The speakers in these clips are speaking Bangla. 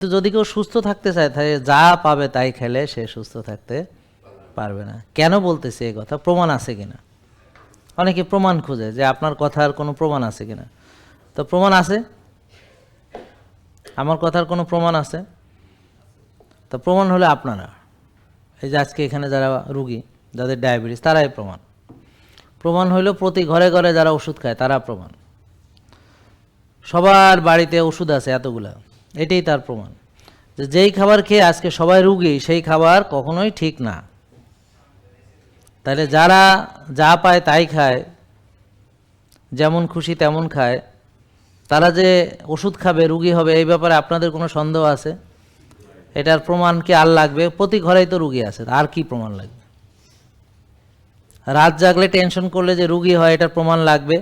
তো যদি কেউ সুস্থ থাকতে চায়, তাহলে যা পাবে তাই খেলে সে সুস্থ থাকতে পারবে না। কেন বলতেছে এই কথা? প্রমাণ আছে কিনা? অনেকে প্রমাণ খুঁজে যে আপনার কথার কোনো প্রমাণ আছে কিনা। তো প্রমাণ আছে? আমার কথার কোনো প্রমাণ আছে? তো প্রমাণ হলে আপনারা। এই যে আজকে এখানে যারা রুগী, যাদের ডায়াবেটিস, তারাই প্রমাণ। প্রমাণ হইল প্রতি ঘরে ঘরে যারা ওষুধ খায়, তারা প্রমাণ। সবার বাড়িতে ওষুধ আছে এতগুলা। এটাই তার প্রমাণ। যে যেই খাবার খেয়ে আজকে সবাই রুগী, সেই খাবার কখনোই ঠিক না। তাহলে যারা যা পায় তাই খায়, যেমন খুশি তেমন খায়। তারা যে ওষুধ খাবে, রুগী হবে, এই ব্যাপারে আপনাদের কোনো সন্দেহ আছে? এটার প্রমাণ কি আর লাগবে? প্রতি ঘরেই তো রুগী আছে, আর কি প্রমাণ লাগবে? রাত জাগলে টেনশন করলে যে রুগী হয়, এটার প্রমাণ লাগবে?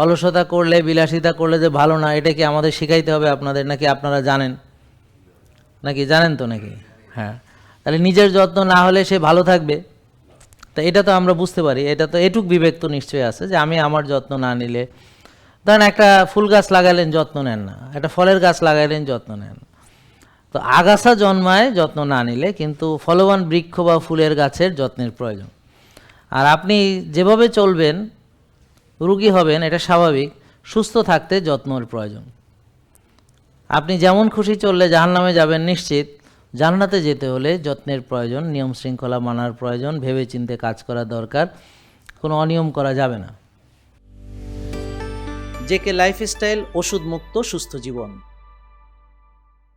অলসতা করলে, বিলাসিতা করলে যে ভালো না, এটা কি আমাদের শিখাইতে হবে আপনাদের, নাকি আপনারা জানেন? নাকি জানেন তো নাকি? হ্যাঁ। তাহলে নিজের যত্ন না হলে সে ভালো থাকবে। তা এটা তো আমরা বুঝতে পারি, এটা তো এটুক বিবেক তো নিশ্চয়ই আছে যে আমি আমার যত্ন না নিলে ধরেন একটা ফুল গাছ লাগাইলেন, যত্ন নেন না। একটা ফলের গাছ লাগাইলেন, যত্ন নেন তো আগাছা জন্মায় যত্ন না নিলে কিন্তু ফলবান বৃক্ষ বা ফুলের গাছের যত্নের প্রয়োজন। আর আপনি যেভাবে চলবেন রুগী হবেন, এটা স্বাভাবিক। সুস্থ থাকতে যত্নর প্রয়োজন। আপনি যেমন খুশি চললে জাহান্নামে যাবেন নিশ্চিত। জান্নাতে যেতে হলে যত্নের প্রয়োজন, নিয়ম শৃঙ্খলা মানার প্রয়োজন ভেবে চিনতে কাজ করা দরকার, কোনো অনিয়ম করা যাবে না। জেকে লাইফস্টাইল ওষুধ মুক্ত সুস্থ জীবন।